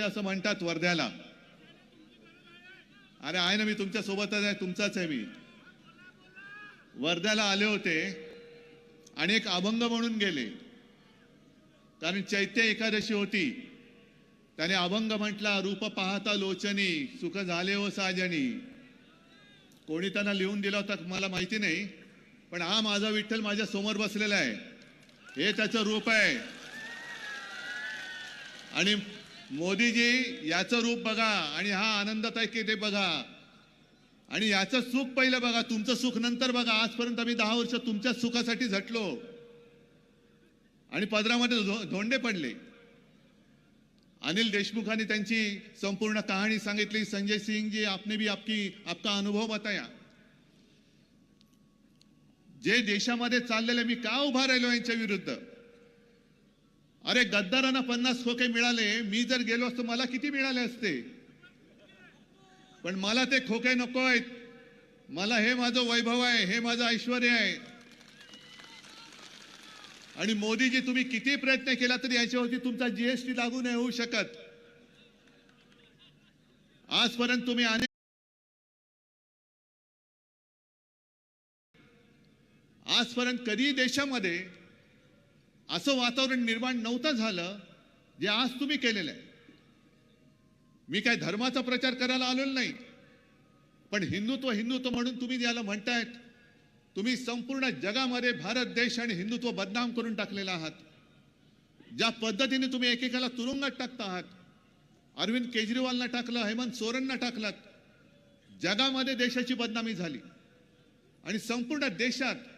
जाते असं म्हणतात वर्ध्याला. अरे आहे ना मी तुमच्या सोबतच आहे तुमचाच आहे मी. वर्ध्याला आले होते आणि एक अभंग म्हणून गेले. कारण चैत्य एकादशी होती. त्याने अभंग म्हटला रूप पाहता लोचनी सुख झाले हो साजनी. कोणी त्यांना लिहून दिला होता मला माहिती नाही पण हा माझा विठ्ठल माझ्यासमोर बसलेला आहे. हे त्याचं रूप आहे. आणि मोदीजी याचं रूप बघा आणि हा आनंदात आहे की ते बघा. आणि याचं सुख पहिलं बघा तुमचं सुख नंतर बघा. आजपर्यंत आम्ही दहा वर्ष तुमच्या सुखासाठी झटलो. आणि पदरामध्ये धोंडे पडले. अनिल देशमुखांनी त्यांची संपूर्ण कहाणी सांगितली. संजय सिंग जी आपने भी आपकी आपका अनुभव बताया. जे देशामध्ये चाललेले मी का उभा राहिलो यांच्या विरुद्ध? अरे गद्दारांना पन्नास खोके मिळाले मी जर गेलो असतो मला किती मिळाले असते? पण मला ते खोके नको आहेत. मला हे माझं वैभव आहे हे माझं ऐश्वर आहे. आणि मोदीजी तुम्ही किती प्रयत्न केला तरी याच्यावरती तुमचा जीएसटी लागू नाही होऊ शकत. आजपर्यंत तुम्ही अनेक आजपर्यंत कधी देशामध्ये असं वातावरण निर्माण नव्हतं झालं जे आज तुम्ही केलेलं आहे. मी काय धर्माचा प्रचार करायला आलेलो नाही. पण हिंदुत्व हिंदुत्व म्हणून तुम्ही याला म्हणतायत. तुम्ही संपूर्ण जगामध्ये भारत देश आणि हिंदुत्व बदनाम करून टाकलेला आहात. ज्या पद्धतीने तुम्ही एकेकाला तुरुंगात टाकता आहात. अरविंद केजरीवालना टाकलं हेमंत सोरेनना टाकलं जगामध्ये देशाची बदनामी झाली. आणि संपूर्ण देशात